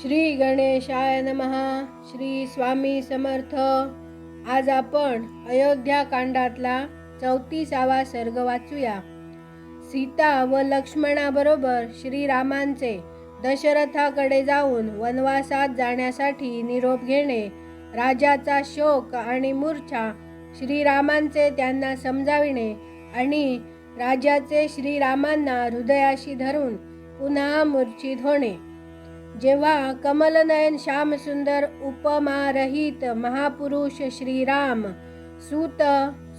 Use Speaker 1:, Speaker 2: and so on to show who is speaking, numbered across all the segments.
Speaker 1: श्री गणेशाय नमहा श्री स्वामी समर्थ. आज आपण अयोध्या कांडातला चौतीसावा सर्ग वाचूया. सीता व लक्ष्मणाबरोबर श्रीरामांचे दशरथाकडे जाऊन वनवासात जाण्यासाठी निरोप घेणे राजाचा शोक आणि मूर्छा श्रीरामांचे त्यांना समजाविणे आणि राजाचे श्रीरामांना हृदयाशी धरून पुन्हा मूर्छित होणे. जेव्हा कमलनयन श्यामसुंदर उपमारहित महापुरुष श्रीराम सूत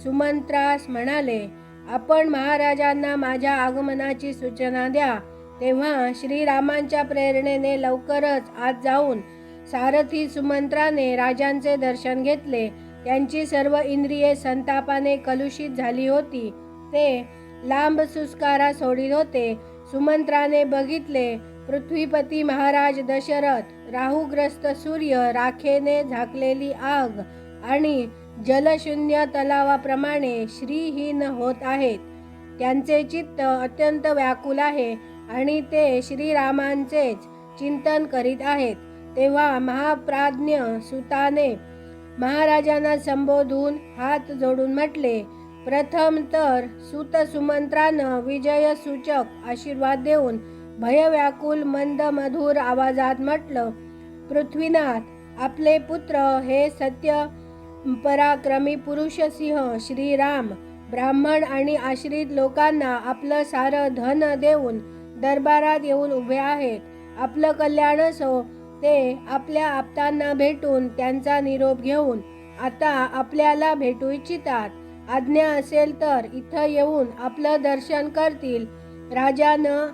Speaker 1: सुमंत्रास म्हणाले आपण महाराजांना माझ्या आगमनाची सूचना द्या. तेव्हा श्रीरामांच्या प्रेरणेने लवकरच आत जाऊन सारथी सुमंत्राने राजांचे दर्शन घेतले. त्यांची सर्व इंद्रिये संतापाने कलुषित झाली होती. ते लांब सुस्कारा सोडित होते. सुमंत्राने बघितले पृथ्वीपती महाराज दशरथ राहुग्रस्त सूर्य राखेने झाकलेली आग आणि जलशून्य तलावाप्रमाणे श्रीहीन होत आहेत. त्यांचे चित्त अत्यंत व्याकुल आहे आणि ते श्रीरामांचेच चिंतन करीत आहेत. तेव्हा महाप्राज्ञ सुताने महाराजांना संबोधून हात जोडून म्हटले प्रथम तर सुत सुमंत्रानं विजय सूचक आशीर्वाद देऊन भयव्याकुल मंद मधुर आवाजात म्हटलं पृथ्वीनाथ आपले पुत्र हे सत्य पराक्रमी पुरुष सिंह श्रीराम ब्राह्मण आणि आश्रित लोकांना आपलं सारं धन देऊन दरबारात येऊन उभे आहेत. आपलं कल्याण असो ते आपल्या आप्तांना भेटून त्यांचा निरोप घेऊन आता आपल्याला भेटू इच्छितात. आज्ञा असेल तर इथं येऊन आपलं दर्शन करतील. राजानं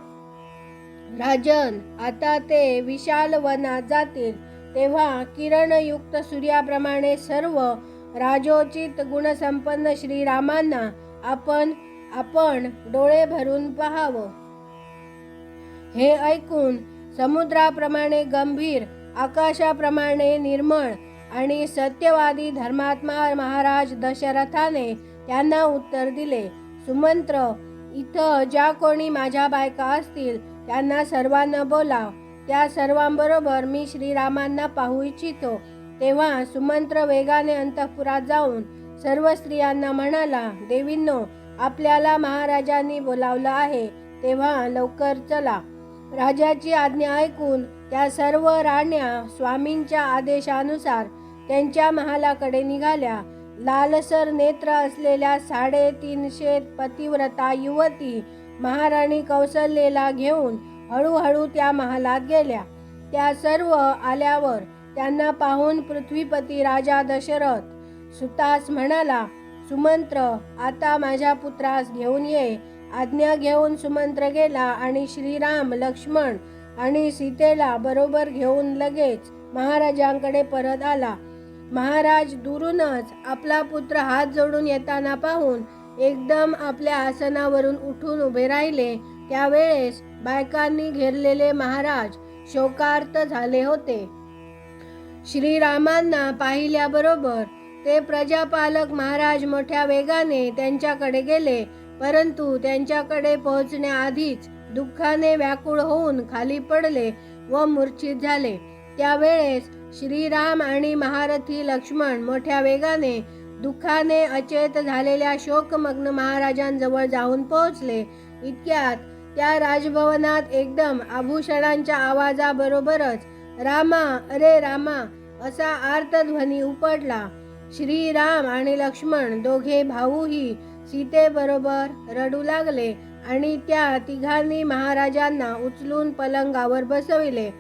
Speaker 1: राजन आता ते विशाल वनात जातील. तेव्हा किरणयुक्त सूर्याप्रमाणे सर्व राजोचित गुणसंपन्न श्रीरामांना आपण आपण डोळे भरून पाहावं. हे ऐकून समुद्राप्रमाणे गंभीर आकाशाप्रमाणे निर्मळ आणि सत्यवादी धर्मात्मा महाराज दशरथाने त्यांना उत्तर दिले सुमंत्र इथं ज्या कोणी माझ्या बायका असतील त्यांना सर्वांना बोलाव त्या सर्वांबरोबर मी श्रीरामांना पाहू इच्छितो. तेव्हा सुमंत्र वेगाने अंतपुरात जाऊन सर्व स्त्रियांना म्हणाला देवींनो आपल्याला महाराजांनी बोलावलं आहे. तेव्हा लवकर चला. राजाची आज्ञा ऐकून त्या सर्व राण्या स्वामींच्या आदेशानुसार त्यांच्या महालाकडे निघाल्या. लालसर नेत्र असलेल्या साडेतीनशे पतिव्रता युवती महाराणी कौशल्येला घेऊन हळूहळू त्या महालात गेल्या. त्या सर्व आल्यावर त्यांना पाहून पृथ्वीपती राजा दशरथ सुतास म्हणाला सुमंत्र आता माझ्या पुत्रास घेऊन ये. आज्ञा घेऊन सुमंत्र गेला आणि श्रीराम लक्ष्मण आणि सीतेला बरोबर घेऊन लगेच महाराजांकडे परत आला. महाराज दुरूनच आपला पुत्र हात जोडून येताना पाहून एकदम आपल्या आसनावरून उठून उभे राहिले. त्यावेळेस बायकांनी घेरलेले महाराज शोकार्त झाले होते. श्रीरामांना पाहिल्याबरोबर ते प्रजापालक महाराज मोठ्या वेगाने त्यांच्याकडे गेले परंतु त्यांच्याकडे पोहोचण्याआधीच दुःखाने व्याकुळ होऊन खाली पडले व मूर्छित झाले. त्यावेळेस श्रीराम आणि महारथी लक्ष्मण मोठ्या वेगाने दुःखाने अचेत झालेल्या शोकमग्न महाराजांजवळ जाऊन पोहोचले. इतक्यात त्या राजभवनात एकदम आभूषणांच्या आवाजाबरोबरच रामा अरे रामा असा आर्तध्वनी उपडला श्रीराम आणि लक्ष्मण दोघे भाऊही सीतेबरोबर रडू लागले आणि त्या तिघांनी महाराजांना उचलून पलंगावर बसविले.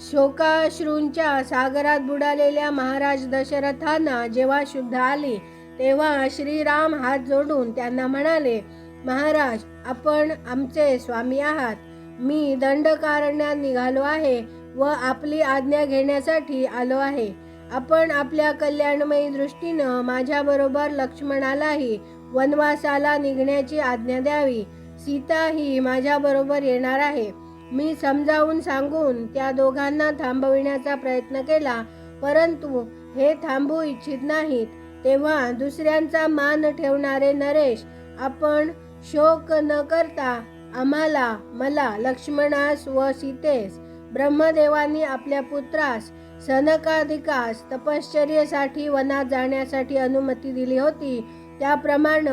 Speaker 1: शोकाश्रूंच्या सागरात बुडालेल्या महाराज दशरथांना जेव्हा शुद्ध आली तेव्हा श्रीराम हात जोडून त्यांना म्हणाले महाराज आपण आमचे स्वामी आहात. मी दंडकारण्यात निघालो आहे व आपली आज्ञा घेण्यासाठी आलो आहे. आपण आपल्या कल्याणमयी दृष्टीनं माझ्याबरोबर लक्ष्मणालाही वनवासाला निघण्याची आज्ञा द्यावी. सीता ही माझ्याबरोबर येणार आहे. मी समजावून सांगून त्या दोघांना थांबविण्याचा प्रयत्न केला परंतु हे थांबू इच्छित नाहीत. तेव्हा दुसऱ्यांचा मान ठेवणारे नरेश आपण शोक न करता आम्हाला मला लक्ष्मणास व सीतेस ब्रह्मदेवांनी आपल्या पुत्रास सनकाधिकास तपश्चर्येसाठी वनात जाण्यासाठी अनुमती दिली होती. त्याप्रमाणे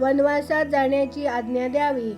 Speaker 1: वनवासात जाण्याची आज्ञा द्यावी.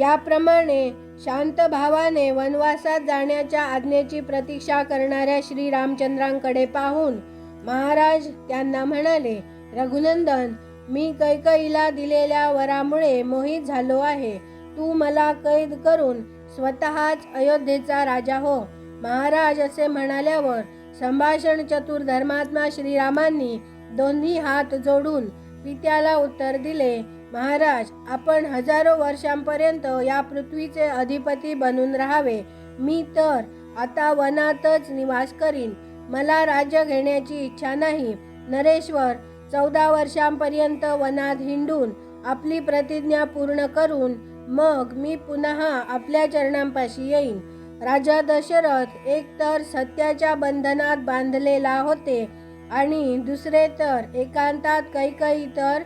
Speaker 1: याप्रमाणे शांत भावाने वनवासात जाण्याच्या आज्ञेची प्रतीक्षा करणाऱ्या श्री रामचंद्रांकडे पाहून महाराज त्यांना म्हणाले रघुनंदन मी कैकईला दिलेल्या वरामुळे मोहित झालो आहे. तू मला कैद करून स्वतःच अयोध्येचा राजा हो. महाराज असे म्हणाल्यावर संभाषण चतुर धर्मात्मा श्रीरामांनी दोन्ही हात जोडून पित्याला उत्तर दिले महाराज आपण हजारो वर्षांपर्यंत या पृथ्वीचे अधिपती बनून राहावे. मी तर आता वनातच निवास करीन. मला राज्य घेण्याची इच्छा नाही. नरेश्वर चौदा वर्षांपर्यंत वनात हिंडून आपली प्रतिज्ञा पूर्ण करून मग मी पुन्हा आपल्या चरणांपाशी येईन. राजा दशरथ एक तर सत्याच्या बंधनात बांधलेला होते आणि दुसरे तर एकांतात कैकई तर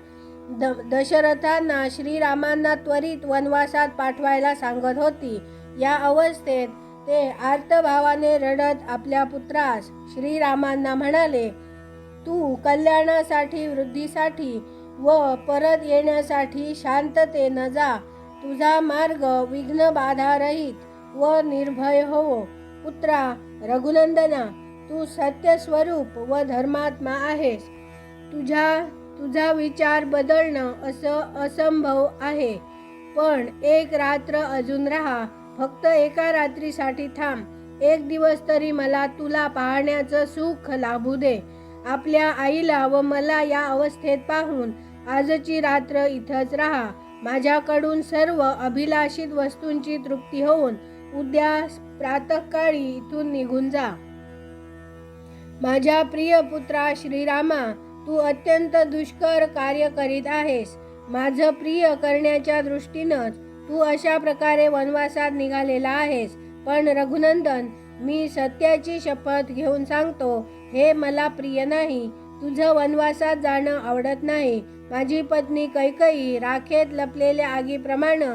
Speaker 1: द दशरथांना श्रीरामांना त्वरित वनवासात पाठवायला सांगत होती. या अवस्थेत ते आर्तभावाने रडत आपल्या पुत्रास श्रीरामांना म्हणाले तू कल्याणासाठी वृद्धीसाठी व परत येण्यासाठी शांततेनं जा. तुझा मार्ग विघ्न बाधारहित व निर्भय होवो पुत्रा रघुनंदना तू सत्यस्वरूप व धर्मात्मा आहेस. तुझ्या तुझा विचार बदलणं असं असंभव आहे. पण एक रात्र अजून राहा. फक्त एका रात्रीसाठी थांब. एक दिवस तरी मला तुला पाहण्याचं सुख लाभू दे. आपल्या आईला व मला या अवस्थेत पाहून आजची रात्र इथंच राहा. माझ्याकडून सर्व अभिलाषित वस्तूंची तृप्ती होऊन उद्या प्रातःकाळी इथून निघून जा. माझ्या प्रिय पुत्रा श्रीरामा तू अत्यंत दुष्कर कार्य करीत आहेस. माझं प्रिय करण्याच्या दृष्टीनंच तू अशा प्रकारे वनवासात निघालेला आहेस. पण रघुनंदन मी सत्याची शपथ घेऊन सांगतो हे मला प्रिय नाही. तुझं वनवासात जाणं आवडत नाही. माझी पत्नी कैकई राखेत लपलेल्या आगीप्रमाणे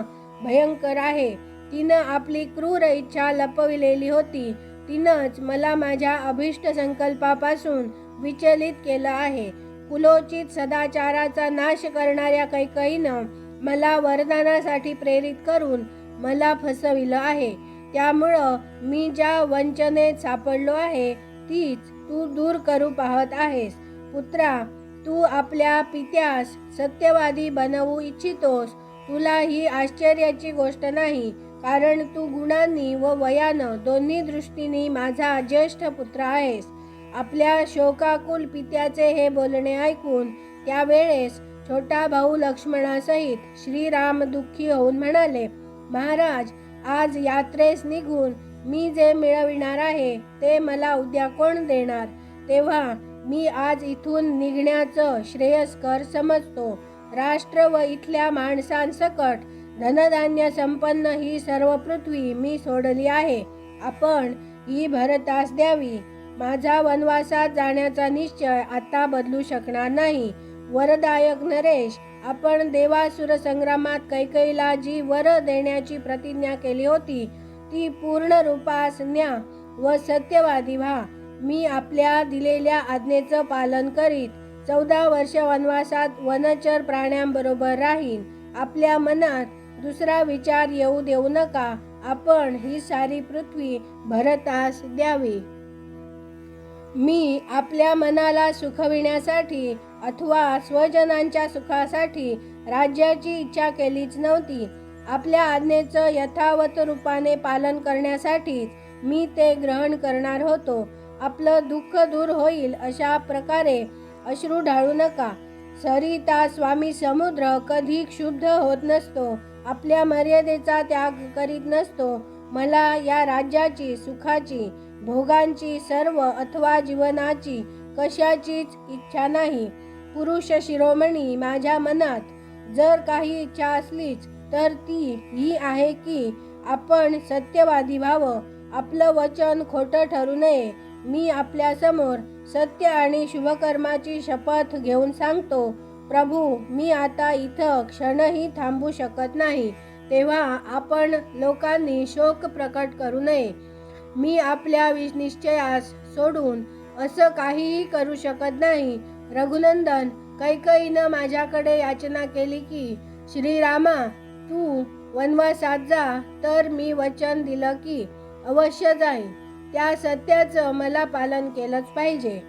Speaker 1: भयंकर आहे. तिनं आपली क्रूर इच्छा लपविलेली होती. तिनंच मला माझ्या अभिष्ट संकल्पापासून विचलित केलं आहे. कुलोचित सदाचाराचा नाश करणाऱ्या कैकईनं मला वरदानासाठी प्रेरित करून मला फसविलं आहे. त्यामुळं मी ज्या वंचनेत सापडलो आहे तीच तू दूर करू पाहत आहेस. पुत्रा तू आपल्या पित्यास सत्यवादी बनवू इच्छितोस. तुला ही आश्चर्याची गोष्ट नाही कारण तू गुणांनी व वयानं दोन्ही दृष्टीने माझा ज्येष्ठ पुत्र आहेस. आपल्या शोकाकुल पित्याचे हे बोलणे ऐकून त्यावेळेस छोटा भाऊ लक्ष्मणासहित श्रीराम दुःखी होऊन म्हणाले महाराज आज यात्रेस निघून मी जे मिळविणार आहे ते मला उद्या कोण देणार? तेव्हा मी आज इथून निघण्याचं श्रेयस्कर समजतो. राष्ट्र व इथल्या माणसांसकट धनधान्य संपन्न ही सर्व पृथ्वी मी सोडली आहे. आपण ही भरतास द्यावी. माझा वनवासात जाण्याचा निश्चय आता बदलू शकणार नाही. वरदायक नरेश आपण देवासुर संग्रामात कैकईला जी वर देण्याची प्रतिज्ञा केली होती. ती पूर्ण रूपास न्या व सत्यवादी व्हा. मी आपल्या दिलेल्या आज्ञेचं पालन करीत चौदा वर्ष वनवासात वनचर प्राण्यांबरोबर राहीन. आपल्या मनात दुसरा विचार येऊ देऊ नका. आपण ही सारी पृथ्वी भरतास द्यावी. मी आपल्या मनाला सुखविण्यासाठी अथवा स्वजनांच्या सुखासाठी राज्याची इच्छा केलीच नव्हती. आपल्या आज्ञेचं यथावत रूपाने पालन करण्यासाठीच मी ते ग्रहण करणार होतो. आपलं दुःख दूर होईल अशा प्रकारे अश्रू ढाळू नका. सरिता स्वामी समुद्र कधी क्षुब्ध होत नसतो. आपल्या मर्यादेचा त्याग करीत नसतो. मला या राज्याची सुखाची भोगांची सर्व अथवा जीवनाची कशाचीच इच्छा नाही. पुरुष शिरोमणी माझ्या मनात जर काही इच्छा असलीच तर ती ही आहे की आपण सत्यवादी व्हावं. आपलं वचन खोटं ठरू नये. मी आपल्यासमोर सत्य आणि शुभकर्माची शपथ घेऊन सांगतो प्रभू मी आता इथं क्षणही थांबू शकत नाही. तेव्हा आपण लोकांनी शोक प्रकट करू नये. मी आपल्या निश्चयास सोडून असं काहीही करू शकत नाही. रघुनंदन कैकईनं माझ्याकडे याचना केली की श्रीरामा तू वनवासात जा तर मी वचन दिलं की अवश्य जाईन. त्या सत्याचं मला पालन केलंच पाहिजे.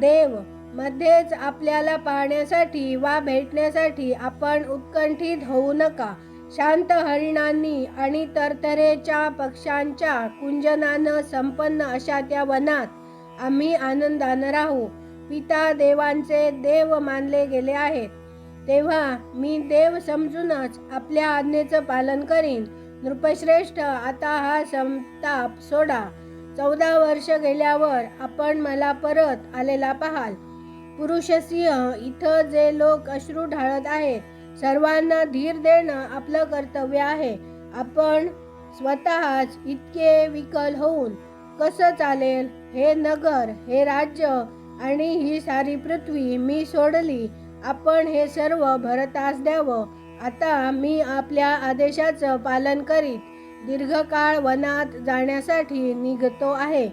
Speaker 1: देव मध्येच आपल्याला पाहण्यासाठी वा भेटण्यासाठी आपण उत्कंठित होऊ नका. शांत हरिणांनी आणि तरतरेच्या पक्ष्यांच्या कुंजनानं संपन्न अशा त्या वनात आम्ही आनंदानं राहू. पिता देवांचे देव मानले गेले आहेत. तेव्हा मी देव समजूनच आपल्या आज्ञेचं पालन करीन. नृपश्रेष्ठ आता हा संताप सोडा. चौदा वर्ष गेल्यावर आपण मला परत आलेला पाहाल. पुरुषसिंह इथं जे लोक अश्रू ढाळत आहेत सर्वांना धीर देणं आपलं कर्तव्य आहे. आपण स्वतःच इतके विकल होऊन कसं चालेल? हे नगर हे राज्य आणि ही सारी पृथ्वी मी सोडली. आपण हे सर्व भरतास द्यावं. आता मी आपल्या आदेशाचं पालन करीत दीर्घकाळ वनात जाण्यासाठी निघतो आहे.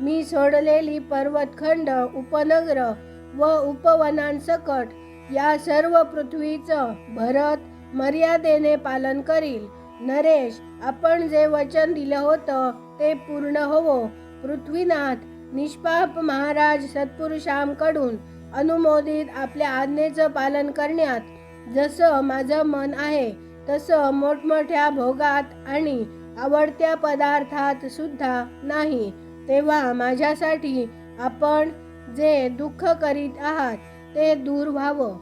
Speaker 1: मी सोडलेली पर्वतखंड उपनगर व उपवनांसकट या सर्व पृथ्वीचं भरत मर्यादेने पालन करील. नरेश आपण जे वचन दिलं होतं ते पूर्ण होवो. पृथ्वीनाथ निष्पाप महाराज सत्पुरुषांकडून अनुमोदित आपल्या आज्ञेचं पालन करण्यात जसं माझं मन आहे तसं मोठमोठ्या भोगात आणि आवडत्या पदार्थात सुद्धा नाही. तेव्हा माझ्यासाठी आपण जे दुःख करीत आहात ते दूर व्हावं.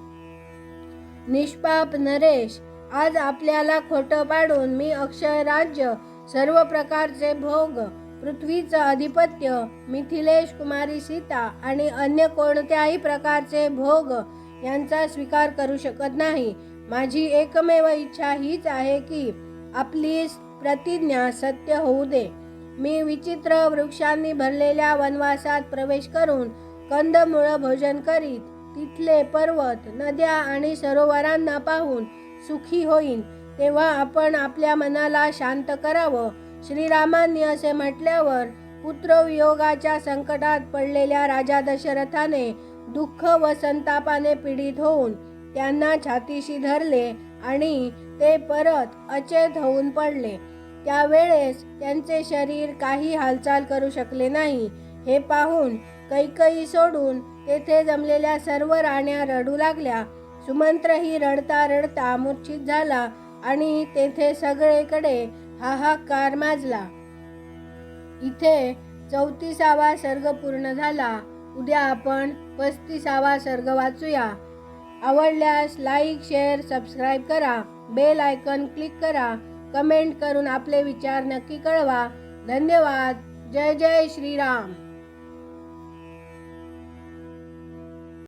Speaker 1: निष्पाप नरेश आज आपल्याला खोटं पाडून मी अक्षय राज्य सर्व प्रकारचे भोग पृथ्वीचं अधिपत्य मिथिलेश कुमारी सीता आणि अन्य कोणत्याही प्रकारचे भोग यांचा स्वीकार करू शकत नाही. माझी एकमेव इच्छा हीच आहे की आपली प्रतिज्ञा सत्य होऊ दे. मी विचित्र वृक्षांनी भरलेल्या वनवासात प्रवेश करून कंदमुळं भोजन करीत तिथले पर्वत नद्या आणि सरोवरांना पाहून सुखी होईन. तेव्हा आपण आपल्या मनाला शांत करावं. श्रीरामांनी असे म्हटल्यावर पुत्रवियोगाच्या संकटात पडलेल्या राजा दशरथाने दुःख व संतापाने पीडित होऊन त्यांना छातीशी धरले आणि ते परत अचेत होऊन पडले. त्यावेळेस त्यांचे शरीर काही हालचाल करू शकले नाही. हे पाहून कैकई सोडून तेथे जमलेल्या सर्व राण्या रडू लागल्या. सुमंत्रही रडता रडता मूर्छित झाला आणि तेथे सगळीकडे हाहाकार माजला. इथे चौतीसावा सर्ग पूर्ण झाला. उद्या आपण पस्तीसावा सर्ग वाचूया. आवडल्यास लाईक शेअर सबस्क्राईब करा. बेल आयकन क्लिक करा. कमेंट करून आपले विचार नक्की कळवा. धन्यवाद. जय जय श्रीराम.